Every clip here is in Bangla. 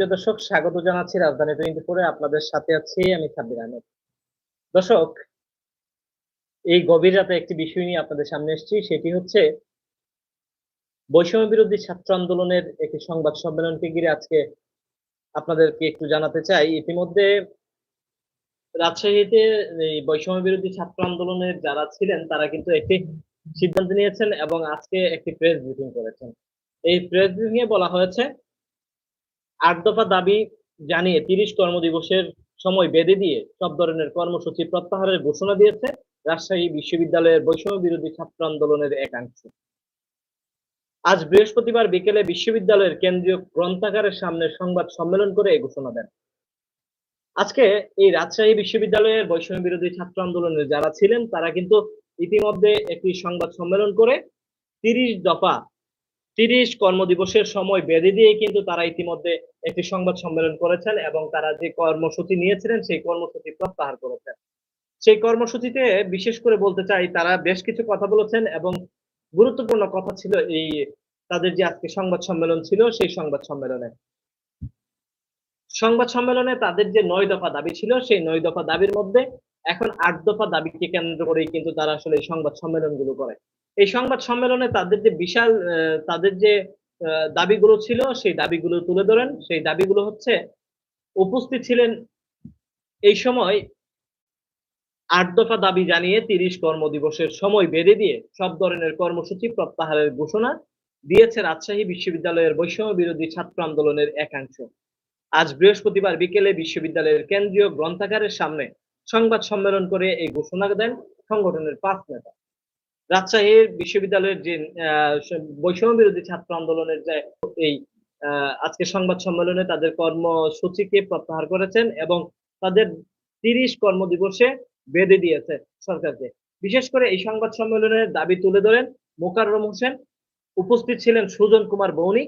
প্রিয় দর্শক, স্বাগত জানাচ্ছি রাজধানী টোয়েন্টি ফোরে আপনাদের সাথে আছি আমি সাব্বির আহমেদ। দর্শক, এই গভীর রাতে একটি বিষয় নিয়ে আপনাদের সামনে এসেছি, সেটি হচ্ছে বৈষম্য বিরোধী ছাত্র আন্দোলনের একটি সংবাদ সম্মেলনকে ঘিরে আজকে আপনাদেরকে একটু জানাতে চাই। ইতিমধ্যে রাজশাহীতে এই বৈষম্য বিরোধী ছাত্র আন্দোলনের যারা ছিলেন, তারা কিন্তু একটি সিদ্ধান্ত নিয়েছেন এবং আজকে একটি প্রেস ব্রিফিং করেছেন। এই প্রেস ব্রিফিং এ বলা হয়েছে আট দফা দাবি জানিয়ে তিরিশ কর্মদিবসের সময় বেঁধে দিয়ে সব ধরনের কর্মসূচি প্রত্যাহারের ঘোষণা দিয়েছে রাজশাহী বিশ্ববিদ্যালয়ের বৈষম্য বিরোধী ছাত্র আন্দোলনের একাংশ। আজ বৃহস্পতিবার বিকেলে বিশ্ববিদ্যালয়ের কেন্দ্রীয় গ্রন্থাগারের সামনে সংবাদ সম্মেলন করে এই ঘোষণা দেন। আজকে এই রাজশাহী বিশ্ববিদ্যালয়ের বৈষম্য বিরোধী ছাত্র আন্দোলনের যারা ছিলেন, তারা কিন্তু ইতিমধ্যে একটি সংবাদ সম্মেলন করে তিরিশ দফা তিরিশ কর্মদিবসের সময় বেঁধে দিয়ে কিন্তু তারা ইতিমধ্যে একটি সংবাদ সম্মেলন করেছেন এবং তারা যে কর্মসূচি নিয়েছিলেন সেই কর্মসূচি প্রত্যাহার করেছেন। সেই কর্মসূচিতে বিশেষ করে বলতে চাই, তারা বেশ কিছু কথা বলেছেন এবং গুরুত্বপূর্ণ কথা ছিল এই তাদের যে আজকে সংবাদ সম্মেলন ছিল সেই সংবাদ সম্মেলনে। সংবাদ সম্মেলনে তাদের যে নয় দফা দাবি ছিল সেই নয় দফা দাবির মধ্যে এখন আট দফা দাবিকে কেন্দ্র করেই কিন্তু তারা আসলে এই সংবাদ সম্মেলনগুলো করে। এই সংবাদ সম্মেলনে তাদের যে বিশাল তাদের যে দাবিগুলো ছিল, সেই দাবিগুলো তুলে ধরেন। সেই দাবিগুলো হচ্ছে, উপস্থিত ছিলেন এই সময় আট দফা দাবি জানিয়ে তিরিশ কর্মদিবসের সময় বেঁধে দিয়ে সব ধরনের কর্মসূচি প্রত্যাহারের ঘোষণা দিয়েছে রাজশাহী বিশ্ববিদ্যালয়ের বৈষম্য বিরোধী ছাত্র আন্দোলনের একাংশ। আজ বৃহস্পতিবার বিকেলে বিশ্ববিদ্যালয়ের কেন্দ্রীয় গ্রন্থাগারের সামনে সংবাদ সম্মেলন করে এই ঘোষণা দেন সংগঠনের পাঁচ নেতা। রাজশাহীর বিশ্ববিদ্যালয়ের যে বৈষম্য বিরোধী ছাত্র আন্দোলনের যে এই আজকে সংবাদ সম্মেলনে তাদের কর্মসূচিকে প্রত্যাহার করেছেন এবং তাদের তিরিশ কর্মদিবসে বেঁধে দিয়েছে সরকারকে। বিশেষ করে এই সংবাদ সম্মেলনের দাবি তুলে ধরেন মোকাররম হোসেন, উপস্থিত ছিলেন সুজন কুমার বৌনি,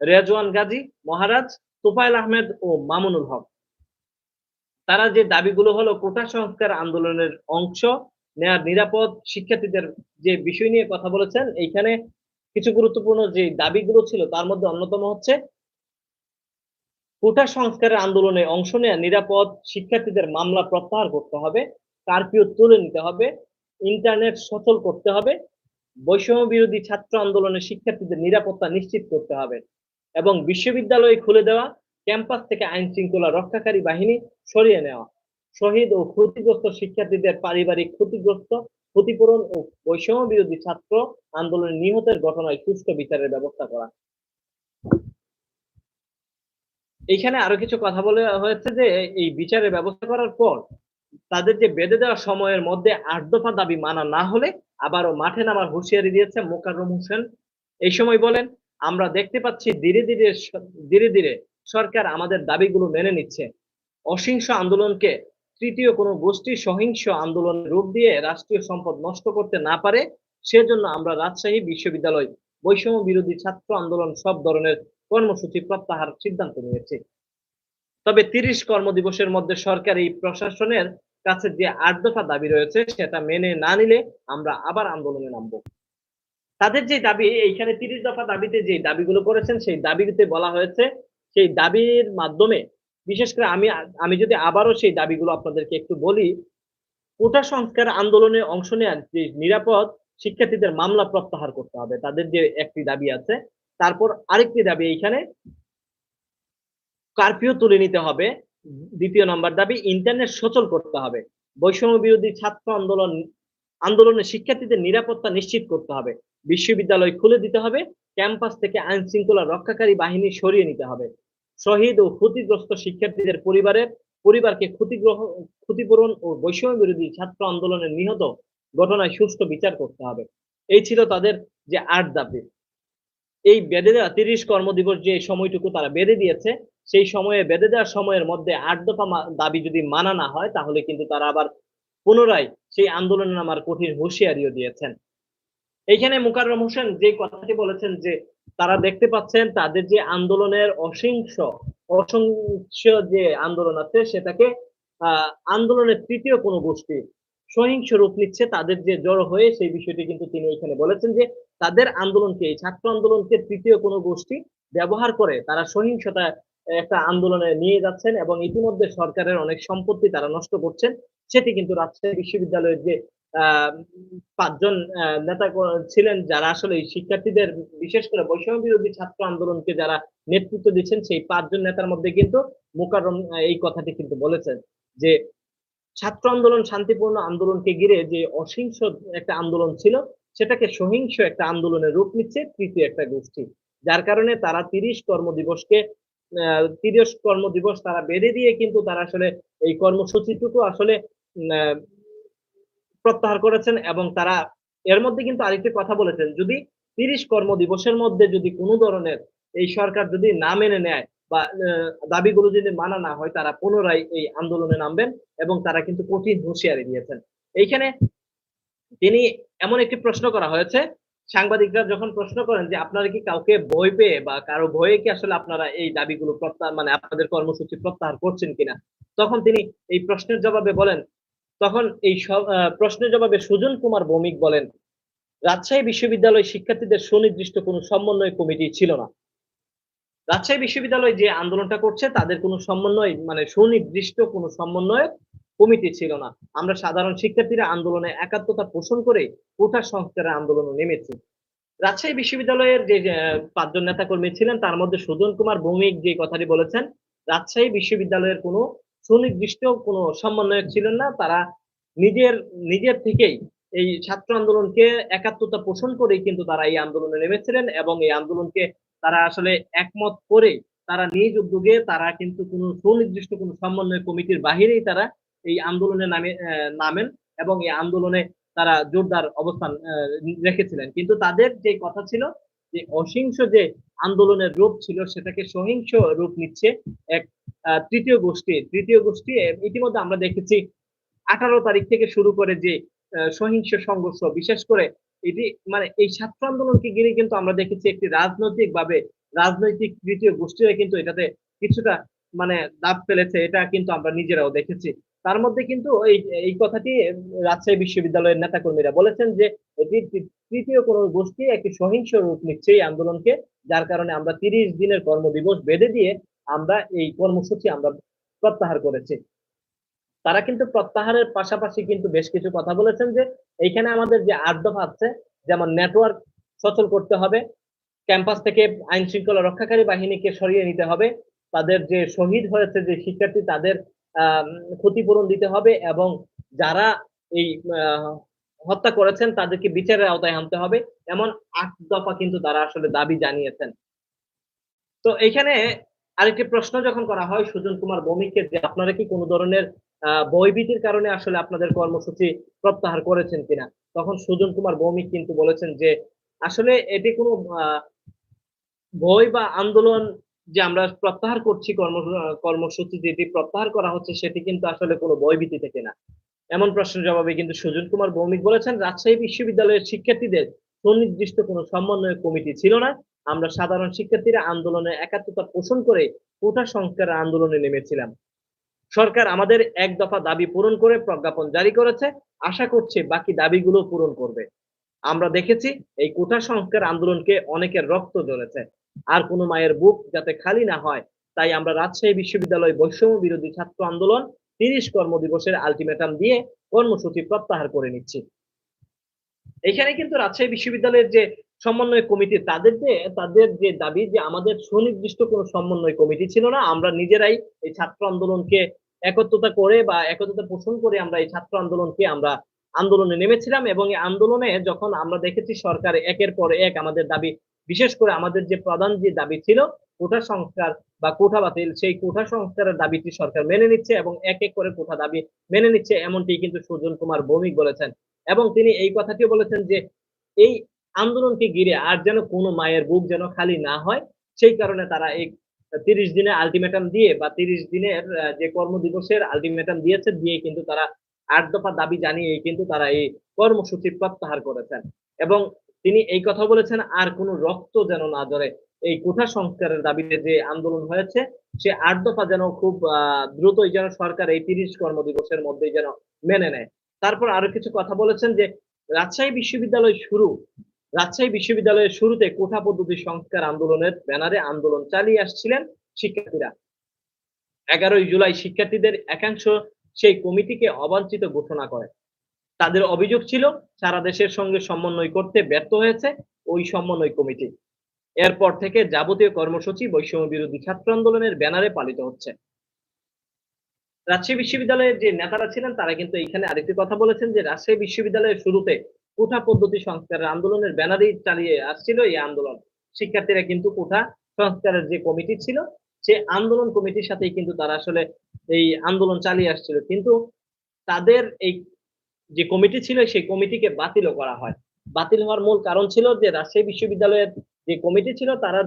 রেজওয়ান গাজী মহারাজ, তোফায়েল আহমেদ ও মামুনুল হক। তারা যে দাবিগুলো হলো কোটা সংস্কার আন্দোলনের অংশ নেয়ার নিরাপদ শিক্ষার্থীদের যে বিষয় নিয়ে কথা বলেছেন, এইখানে কিছু গুরুত্বপূর্ণ যে দাবিগুলো ছিল, তার মধ্যে অন্যতম হচ্ছে কোটা সংস্কারের আন্দোলনে অংশ নেওয়া নিরাপদ শিক্ষার্থীদের মামলা প্রত্যাহার করতে হবে, কারফিউ তুলে নিতে হবে, ইন্টারনেট সচল করতে হবে, বৈষম্য বিরোধী ছাত্র আন্দোলনে শিক্ষার্থীদের নিরাপত্তা নিশ্চিত করতে হবে এবং বিশ্ববিদ্যালয় খুলে দেওয়া, ক্যাম্পাস থেকে আইন শৃঙ্খলা রক্ষাকারী বাহিনী সরিয়ে নেওয়া। শহীদ ও ক্ষতিগ্রস্ত শিক্ষার্থীদের পারিবারিক ক্ষতিগ্রস্ত, ক্ষতিপূরণ ও বৈষম্য বিরোধী ছাত্র আন্দোলনে নিহতের ঘটনায় সুষ্ঠু বিচারের ব্যবস্থা করা। এইখানে আরও কিছু কথা বলে হয়েছে যে, এই বিচারের ব্যবস্থা করার পর তাদের যে বেঁধে দেওয়া সময়ের মধ্যে আট দফা দাবি মানা না হলে আবারও মাঠে নামার হুঁশিয়ারি দিয়েছে মোকাররম হোসেন। এই সময় বলেন, আমরা দেখতে পাচ্ছি ধীরে ধীরে ধীরে ধীরে সরকার আমাদের দাবিগুলো মেনে নিচ্ছে। অহিংস আন্দোলনকে তৃতীয় কোনো গোষ্ঠী সহিংস আন্দোলন রূপ দিয়ে রাষ্ট্রীয় সম্পদ নষ্ট করতে না পারে, সেজন্য আমরা রাজশাহী বিশ্ববিদ্যালয় বৈষম্য বিরোধী ছাত্র আন্দোলন সব ধরনের কর্মসূচি প্রত্যাহার সিদ্ধান্ত নিয়েছে। তবে তিরিশ কর্মদিবসের মধ্যে সরকার এই প্রশাসনের কাছে যে আট দফা দাবি রয়েছে, সেটা মেনে না নিলে আমরা আবার আন্দোলনে নামব। তাদের যে দাবি, এইখানে তিরিশ দফা দাবিতে যে দাবিগুলো করেছেন, সেই দাবিতে বলা হয়েছে, সেই দাবির মাধ্যমে বিশেষ করে আমি আমি যদি আবারও সেই দাবিগুলো আপনাদেরকে একটু বলি, কোটা সংস্কার আন্দোলনে অংশ নেওয়ার যে নিরাপদ শিক্ষার্থীদের মামলা প্রত্যাহার করতে হবে, তাদের যে একটি দাবি আছে, তারপর আরেকটি দাবি এইখানে, কারফিউ তুলে নিতে হবে, দ্বিতীয় নম্বর দাবি, ইন্টারনেট সচল করতে হবে, বৈষম্য বিরোধী ছাত্র আন্দোলন, আন্দোলনে শিক্ষার্থীদের নিরাপত্তা নিশ্চিত করতে হবে, বিশ্ববিদ্যালয় খুলে দিতে হবে, ক্যাম্পাস থেকে আইন শৃঙ্খলা রক্ষাকারী বাহিনী সরিয়ে নিতে হবে। শহীদ ও ক্ষতিগ্রস্ত শিক্ষার্থীদের পরিবারের পরিবারকে ক্ষতিগ্রহ, ক্ষতিপূরণ ও বৈষম্য বিরোধী ছাত্র আন্দোলনের নিহত ঘটনায় সুষ্ঠু বিচার করতে হবে। এই ছিল তাদের যে আট দাবি। এই বেঁধে দেওয়া তিরিশ কর্মদিবস যে সময়টুকু তারা বেঁধে দিয়েছে, সেই সময়ে বেঁধে দেওয়ার সময়ের মধ্যে আট দফা দাবি যদি মানা না হয়, তাহলে কিন্তু তারা আবার পুনরায় সেই আন্দোলনে নামার কঠিন হুঁশিয়ারিও দিয়েছেন। এইখানে মুকাররম হোসেন যে কথাটি বলেছেন যে তারা দেখতে পাচ্ছেন তাদের যে আন্দোলনের অসিংস অসংখ্য যে আন্দোলন আছে, সেটাকে আন্দোলনের তৃতীয় কোনো গোষ্ঠী সহিংস রূপ নিচ্ছে, তাদের যে জড়ো হয়ে সেই বিষয়টি কিন্তু তিনি এখানে বলেছেন যে তাদের আন্দোলনকে, এই ছাত্র আন্দোলনকে তৃতীয় কোনো গোষ্ঠী ব্যবহার করে তারা সহিংসতা একটা আন্দোলনে নিয়ে যাচ্ছেন এবং ইতিমধ্যে সরকারের অনেক সম্পত্তি তারা নষ্ট করছেন। সেটি কিন্তু রাজশাহী বিশ্ববিদ্যালয়ের যে পাঁচজন নেতা ছিলেন যারা আসলে শিক্ষার্থীদের বিশেষ করে বৈষম্য বিরোধী ছাত্র আন্দোলনকে যারা নেতৃত্ব দিচ্ছেন সেই পাঁচজন নেতার মধ্যে কিন্তু মোকাররম আহ, এই কথাটি কিন্তু বলেছেন যে ছাত্র আন্দোলন শান্তিপূর্ণ আন্দোলনকে ঘিরে যে অহিংস একটা আন্দোলন ছিল সেটাকে সহিংস একটা আন্দোলনের রূপ নিচ্ছে তৃতীয় একটা গোষ্ঠী। যার কারণে তারা তিরিশ কর্মদিবসকে তিরিশ কর্মদিবস তারা বেঁধে দিয়ে কিন্তু তারা আসলে এই কর্মসূচিটুকু আসলে প্রত্যাহার করেছেন এবং তারা এর মধ্যে কিন্তু আরেকটি কথা বলেছেন, যদি তিরিশ কর্মদিবসের মধ্যে যদি কোনো ধরনের এই সরকার যদি না মেনে নেয় বা দাবিগুলো যদি মানা না হয়, তারা পুনরায় এই আন্দোলনে নামবেন এবং তারা কিন্তু কঠিন হুঁশিয়ারি দিয়েছেন। এইখানে তিনি এমন একটি প্রশ্ন করা হয়েছে, সাংবাদিকরা যখন প্রশ্ন করেন যে আপনারা কি কাউকে ভয় পেয়ে বা কারও ভয়ে কি আসলে আপনারা এই দাবিগুলো প্রত্যাহার মানে আপনাদের কর্মসূচি প্রত্যাহার করছেন কিনা, তখন তিনি এই প্রশ্নের জবাবে বলেন তখন এই প্রশ্নের জবাবে সুজন কুমার ভৌমিক বলেন, রাজশাহী বিশ্ববিদ্যালয় শিক্ষার্থীদের সুনির্দিষ্ট কোনো সমন্বয় কমিটি ছিল না। রাজশাহী বিশ্ববিদ্যালয় যে আন্দোলনটা করছে, তাদের কোনো সমন্বয় মানে সুনির্দিষ্ট কোনো সমন্বয় কমিটি ছিল না। আমরা সাধারণ শিক্ষার্থীরা আন্দোলনে একাত্মতা পোষণ করে কোটা সংস্কারের আন্দোলনে নেমেছি। রাজশাহী বিশ্ববিদ্যালয়ের যে, পাঁচজন নেতাকর্মী ছিলেন, তার মধ্যে সুজন কুমার ভৌমিক যে কথাটি বলেছেন, রাজশাহী বিশ্ববিদ্যালয়ের কোনো সুনির্দিষ্ট কোনো সমন্বয়ক ছিলেন না। তারা নিজের নিজের থেকেই এই ছাত্র আন্দোলনকে একাত্মতা পোষণ করেই কিন্তু তারা এই আন্দোলনে নেমেছিলেন এবং এই আন্দোলনকে তারা আসলে একমত করে তারা নিজ উদ্যোগে তারা কিন্তু কোনো সুনির্দিষ্ট কোনো সমন্বয় কমিটির বাহিরেই তারা এই আন্দোলনে নামে নামেন এবং এই আন্দোলনে তারা জোরদার অবস্থান রেখেছিলেন। কিন্তু তাদের যে কথা ছিল যে অহিংস যে আন্দোলনের রূপ ছিল সেটাকে সহিংস রূপ নিচ্ছে এক তৃতীয় গোষ্ঠী তৃতীয় গোষ্ঠী ইতিমধ্যে আমরা দেখেছি আঠারো তারিখ থেকে শুরু করে যে সহিংস সংঘর্ষ, বিশেষ করে এটি মানে এই ছাত্র আন্দোলনকে ঘিরে কিন্তু আমরা দেখেছি একটি রাজনৈতিক ভাবে রাজনৈতিক তৃতীয় গোষ্ঠীরা কিন্তু এটাতে কিছুটা মানে দাব ফেলেছে, এটা কিন্তু আমরা নিজেরাও দেখেছি। তার মধ্যে কিন্তু এই এই কথাটি রাজশাহী বিশ্ববিদ্যালয়ের নেতাকর্মীরা বলেছেন যে, এটি তৃতীয় কোনো গোষ্ঠী একটি সহিংস রূপ নিচ্ছে এই আন্দোলনকে, যার কারণে আমরা তিরিশ দিনের কর্মদিবস বেঁধে দিয়ে আমরা এই কর্মসূচি আমরা প্রত্যাহার করেছি। তারা কিন্তু প্রত্যাহারের পাশাপাশি কিন্তু বেশ কিছু কথা বলেছেন যে এইখানে আমাদের যে আট দফা আছে, যেমন নেটওয়ার্ক সচল করতে হবে, ক্যাম্পাস থেকে আইন শৃঙ্খলা রক্ষাকারী বাহিনীকে সরিয়ে নিতে হবে, তাদের যে শহীদ হয়েছে যে শিক্ষার্থী, তাদের ক্ষতিপূরণ দিতে হবে এবং যারা এই হত্যা করেছেন, তাদেরকে বিচারের আওতায় আনতে হবে, এমন আট দফা কিন্তু তারা আসলে দাবি জানিয়েছেন। তো এখানে আরেকটি প্রশ্ন যখন করা হয়, সুজন কুমার ভৌমিককে যে আপনারা কি কোনো ধরনের, আহ বয়ভীতির কারণে আসলে আপনাদের কর্মসূচি প্রত্যাহার করেছেন কিনা? তখন সুজন কুমার ভৌমিক কিন্তু বলেছেন যে, আসলে এটি কোনো ভয় বা আন্দোলন যে আমরা প্রত্যাহার করছি কর্ম, কর্মসূচি যেটি প্রত্যাহার করা হচ্ছে, সেটি কিন্তু আসলে কোনো ভয়ভীতি থেকে না। এমন প্রশ্নের জবাবে কিন্তু সুজন কুমার ভৌমিক বলেছেন, রাজশাহী বিশ্ববিদ্যালয়ের শিক্ষার্থীদের সুনির্দিষ্ট কোনো সমন্বয় কমিটি ছিল না। আমরা সাধারণ শিক্ষার্থীরা আন্দোলনে একাত্মতা পোষণ করে কোটা সংস্কার আন্দোলনে নেমেছিলাম। সরকার আমাদের এক দফা দাবি পূরণ করে প্রজ্ঞাপন জারি করেছে। আশা করছে বাকি দাবিগুলো পূরণ করবে। আমরা দেখেছি এই কোটা সংস্কার আন্দোলনকে অনেকের রক্ত জ্বলেছে। আর কোনো মায়ের বুক যাতে খালি না হয়, তাই আমরা রাজশাহী বিশ্ববিদ্যালয় বৈষম্য বিরোধী ছাত্র আন্দোলন তিরিশ কর্মদিবসের আলটিমেটাম দিয়ে কর্মসূচি প্রত্যাহার করে নিচ্ছি। এখানে কিন্তু রাজশাহী বিশ্ববিদ্যালয়ের যে সমন্বয় কমিটি তাদের যে তাদের যে দাবি যে আমাদের সুনির্দিষ্ট কোনো সমন্বয় কমিটি ছিল না, আমরা নিজেরাই এই ছাত্র আন্দোলনকে একত্রতা করে বা একত্রতা পোষণ করে আমরা এই ছাত্র আন্দোলনকে আমরা আন্দোলনে নেমেছিলাম এবং এই আন্দোলনে যখন আমরা দেখেছি সরকার একের পর এক আমাদের দাবি, বিশেষ করে আমাদের যে প্রধান যে দাবি ছিল, কোঠা সংস্কার বা কোঠা বাতিল, সেই কোঠা সংস্কারের দাবিটি সরকার মেনে নিচ্ছে এবং এক এক করে কোঠা দাবি মেনে নিচ্ছে, এমনটি কিন্তু সুজন কুমার ভৌমিক বলেছেন। এবং তিনি এই কথাটিও বলেছেন যে এই আন্দোলনকে ঘিরে আর যেন কোনো মায়ের বুক যেন খালি না হয়, সেই কারণে তারা এই তিরিশ দিনের আলটিমেটাম দিয়ে বা তিরিশ দিনের যে কর্মদিবসের আলটিমেটাম দিয়েছে, দিয়ে কিন্তু তারা আট দফা দাবি জানিয়ে কিন্তু তারা এই কর্মসূচি প্রত্যাহার করেছেন। এবং তিনি এই কথা বলেছেন, আর কোনো রক্ত যেন না ধরে এই কোঠা সংস্কারের দাবিতে যে আন্দোলন হয়েছে, সে আট দফা যেন খুব দ্রুতই যেন সরকার এই তিরিশ কর্মদিবসের মধ্যেই যেন মেনে নেয়। তারপর আরও কিছু কথা বলেছেন যে রাজশাহী বিশ্ববিদ্যালয় শুরু রাজশাহী বিশ্ববিদ্যালয়ের শুরুতে কোঠা পদ্ধতি সংস্কার আন্দোলনের ব্যানারে আন্দোলন চালিয়ে আসছিলেন শিক্ষার্থীরা। এগারোই জুলাই শিক্ষার্থীদের একাংশ সেই কমিটিকে অবাঞ্ছিত ঘোষণা করে। তাদের অভিযোগ ছিল, সারা দেশের সঙ্গে সমন্বয় করতে ব্যর্থ হয়েছে ওই সমন্বয় কমিটি। এরপর থেকে যাবতীয় কর্মসূচি বৈষম্য বিরোধী ছাত্র আন্দোলনের ব্যানারে পালিত হচ্ছে। রাজশাহী বিশ্ববিদ্যালয়ের যে নেতারা ছিলেন, তারা কিন্তু এখানে আরেকটি কথা বলেছেন যে, রাজশাহী বিশ্ববিদ্যালয়ের শুরুতে কোঠা পদ্ধতি সংস্কারের আন্দোলনের ব্যানারেই চালিয়ে আসছিল এই আন্দোলন। শিক্ষার্থীরা কিন্তু কোঠা সংস্কারের যে কমিটি ছিল, সে আন্দোলন কমিটির সাথেই কিন্তু তারা আসলে এই আন্দোলন চালিয়ে আসছিল। কিন্তু তাদের এই যে কমিটি ছিল, সেই কমিটিকে বাতিলও করা হয়। বাতিল হওয়ার মূল কারণ ছিল যে রাজশাহী বিশ্ববিদ্যালয়ের যে কমিটি ছিল, তারা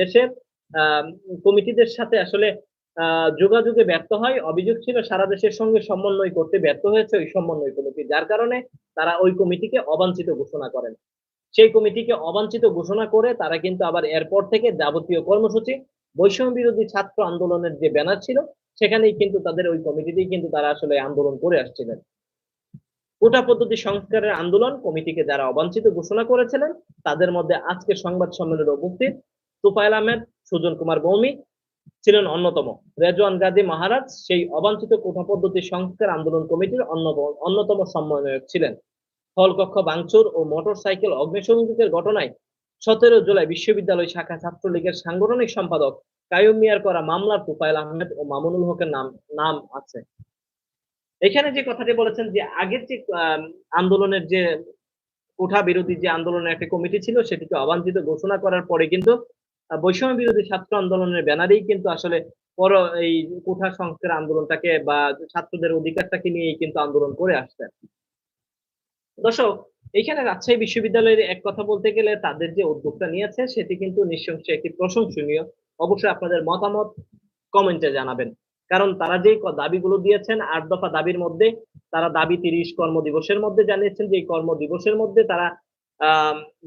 দেশের কমিটিদের সাথে আসলে যোগাযোগে ব্যর্থ হয়। অভিযোগ ছিল, সারা দেশের সঙ্গে সমন্বয় করতে ব্যর্থ হয়েছে ওই সমন্বয় কমিটি, যার কারণে তারা ওই কমিটিকে অবাঞ্ছিত ঘোষণা করেন। সেই কমিটিকে অবাঞ্ছিত ঘোষণা করে তারা কিন্তু আবার এরপর থেকে যাবতীয় কর্মসূচি, বৈষম্য বিরোধী ছাত্র আন্দোলনের যে ব্যানার ছিল, সেখানেই কিন্তু তাদের ওই কমিটিতেই কিন্তু তারা আসলে আন্দোলন করে আসছিলেন। কোটা পদ্ধতি সংস্কারের আন্দোলন কমিটিকে যারা অবাঞ্ছিত ঘোষণা করেছিলেন, তাদের মধ্যে আজকে সংবাদ সম্মেলনে উপস্থিত তুফাইল আহমেদ, সুজন কুমার ভৌমিক ছিলেন অন্যতম। রেজওয়ান গাজী মহারাজ সেই অবাঞ্ছিত কোঠা পদ্ধতি সংস্কার আন্দোলন কমিটির অন্য- অন্যতম সমন্বয়ক ছিলেন। হলকক্ষ ভাঙচুর ও মোটর সাইকেল অগ্নিসংযোগের ঘটনায় সতেরো জুলাই বিশ্ববিদ্যালয় শাখা ছাত্রলীগের সাংগঠনিক সম্পাদক কায়ুম মিয়ার করা মামলার তুফাইল আহমেদ ও মামুনুল হকের নাম নাম আছে। এখানে যে কথাটি বলেছেন যে আগের যে আন্দোলনের যে কোঠা বিরোধী যে আন্দোলনের একটা কমিটি ছিল সেটিকে অবাঞ্ছিত ঘোষণা করার পরে কিন্তু বৈষম্য বিরোধী ছাত্র আন্দোলনের ব্যানারেই কিন্তু আসলে পর এই কোঠা সংস্কার আন্দোলনটাকে বা ছাত্রদের অধিকারটাকে নিয়েই কিন্তু আন্দোলন করে আসছে। দর্শক এখানে রাজশাহী বিশ্ববিদ্যালয়ের এক কথা বলতে গেলে তাদের যে উদ্যোগটা নিয়েছে সেটি কিন্তু নিঃসংশয় একটি প্রশংসনীয়। অবশ্যই আপনাদের মতামত কমেন্টে জানাবেন। কারণ তারা যে দাবিগুলো দিয়েছেন, আট দফা দাবির মধ্যে তারা দাবি তিরিশ কর্মদিবসের মধ্যে জানিয়েছেন যে এই কর্মদিবসের মধ্যে তারা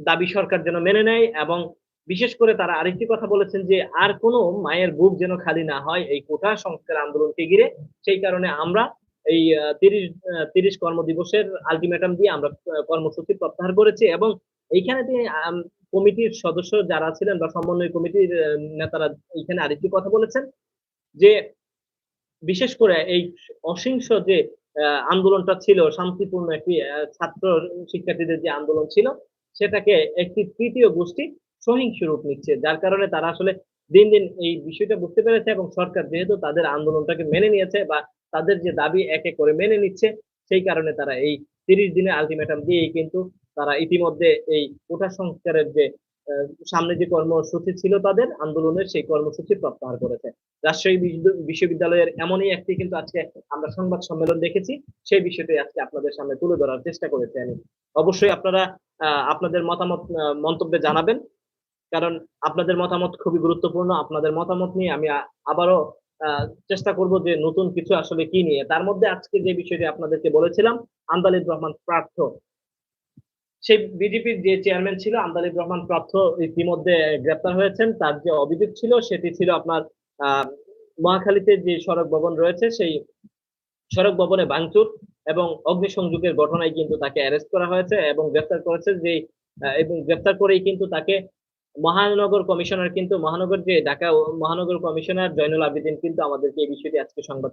দাবি সরকার যেন মেনে নেয় এবং বিশেষ করে তারা আরেকটি কথা বলেছেন যে, আর কোনো মায়ের বুক যেন খালি না হয় এই কোঠা সংস্কার আন্দোলনকে ঘিরে। সেই কারণে আমরা এই তিরিশ তিরিশ কর্মদিবসের আলটিমেটাম দিয়ে আমরা কর্মসূচি প্রত্যাহার করেছি এবং এইখানে তিনি কমিটির সদস্য যারা ছিলেন বা সমন্বয় কমিটির নেতারা এইখানে আরেকটি কথা বলেছেন যে, বিশেষ করে এই অসিংস যে আন্দোলনটা ছিল, শান্তিপূর্ণ একটি ছাত্র শিক্ষার্থীদের যে আন্দোলন ছিল, সেটাকে একটি তৃতীয় গোষ্ঠী সহিংস রূপ নিচ্ছে, যার কারণে তারা আসলে দিন দিন এই বিষয়টা বুঝতে পেরেছে এবং সরকার যেহেতু তাদের আন্দোলনটাকে মেনে নিয়েছে বা তাদের যে দাবি এক করে মেনে নিচ্ছে, সেই কারণে তারা এই তিরিশ দিনের আলটিমেটাম দিয়েই কিন্তু তারা ইতিমধ্যে এই কোটা সংস্কারের যে সামনে যে কর্মসূচি ছিল তাদের আন্দোলনের সেই কর্মসূচি প্রত্যাহার করেছে। রাজশাহী বিশ্ববিদ্য- বিশ্ববিদ্যালয়ের এমনই একটি কিন্তু আজকে আমরা সংবাদ সম্মেলন দেখেছি, সেই বিষয়টি আজকে আপনাদের সামনে তুলে ধরার চেষ্টা করেছি আমি। অবশ্যই আপনারা আপনাদের মতামত মন্তব্যে জানাবেন। কারণ আপনাদের মতামত খুবই গুরুত্বপূর্ণ। আপনাদের মতামত নিয়ে আমি আবারও চেষ্টা করব যে নতুন কিছু আসলে কি নিয়ে। তার মধ্যে আজকে যে বিষয়টি আপনাদেরকে বলেছিলাম আন্দালিব রহমান প্রার্থ। সেই বিজেপির যে চেয়ারম্যান ছিল আন্দালিব রহমান প্রার্থ ইতিমধ্যে গ্রেপ্তার হয়েছেন। তার যে অভিযোগ ছিল, সেটি ছিল আপনার মহাখালীতে যে সড়ক ভবন রয়েছে, সেই সড়ক ভবনে ভাঙচুর এবং অগ্নিসংযোগের ঘটনায় কিন্তু তাকে অ্যারেস্ট করা হয়েছে এবং গ্রেপ্তার করেছে। যে এবং গ্রেপ্তার করেই কিন্তু তাকে মহানগর কমিশনার কিন্তু মহানগর যে ঢাকা মহানগর কমিশনার জয়নুল আবেদিন কিন্তু আমাদেরকে এই বিষয়টি আজকে সংবাদ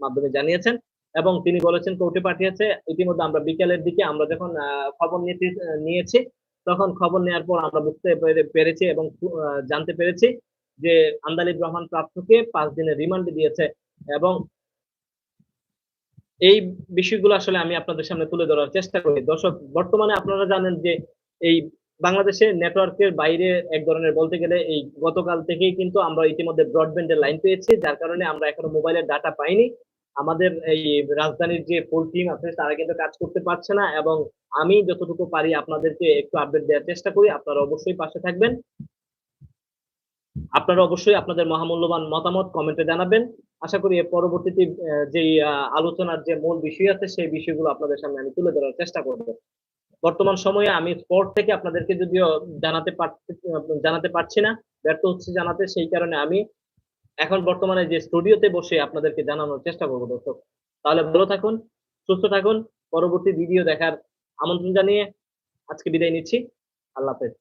মাধ্যমে জানিয়েছেন এবং তিনি বলেছেন কোর্টে পাঠিয়েছে। ইতিমধ্যে আমরা বিকেলের দিকে আমরা যখন খবর নিতে, নিয়েছি, তখন খবর নেওয়ার পর আমরা বুঝতে পেরে- পেরেছি এবং জানতে পেরেছি যে আন্দালিব রহমান প্রাপ্তকে পাঁচ দিনের রিমান্ড দিয়েছে এবং এই বিষয়গুলো আসলে আমি আপনাদের সামনে তুলে ধরার চেষ্টা করি। দর্শক, বর্তমানে আপনারা জানেন যে এই বাংলাদেশে নেটওয়ার্কের বাইরে এক ধরনের বলতে গেলে এই গতকাল থেকেই কিন্তু আমরা ইতিমধ্যে ব্রডব্যান্ডের লাইন পেয়েছি যার কারণে আমরা এখনও মোবাইলের ডাটা পাইনি। আমাদের এই রাজধানীর যে ফুল টিম আছে তারা কিন্তু কাজ করতে পারছে না এবং আমি যতটুকু পারি আপনাদেরকে একটু আপডেট দেওয়ার চেষ্টা করি। আপনারা অবশ্যই পাশে থাকবেন। আপনারা অবশ্যই আপনাদের মহামূল্যবান মতামত কমেন্টে জানাবেন। আশা করি পরবর্তীতে আহ, আলোচনার যে মূল বিষয় আছে সেই বিষয়গুলো আপনাদের সামনে আমি তুলে ধরার চেষ্টা করব। বর্তমান সময়ে আমি স্পট থেকে আপনাদেরকে যদিও জানাতে জানাতে পারছি না, ব্যর্থ হচ্ছে জানাতে, সেই কারণে আমি এখন বর্তমানে যে স্টুডিওতে বসে আপনাদেরকে জানানোর চেষ্টা করব দর্শক। তাহলে ভালো থাকুন, সুস্থ থাকুন, পরবর্তী ভিডিও দেখার আমন্ত্রণ জানিয়ে আজকে বিদায় নিচ্ছি। আল্লাহ হাফেজ।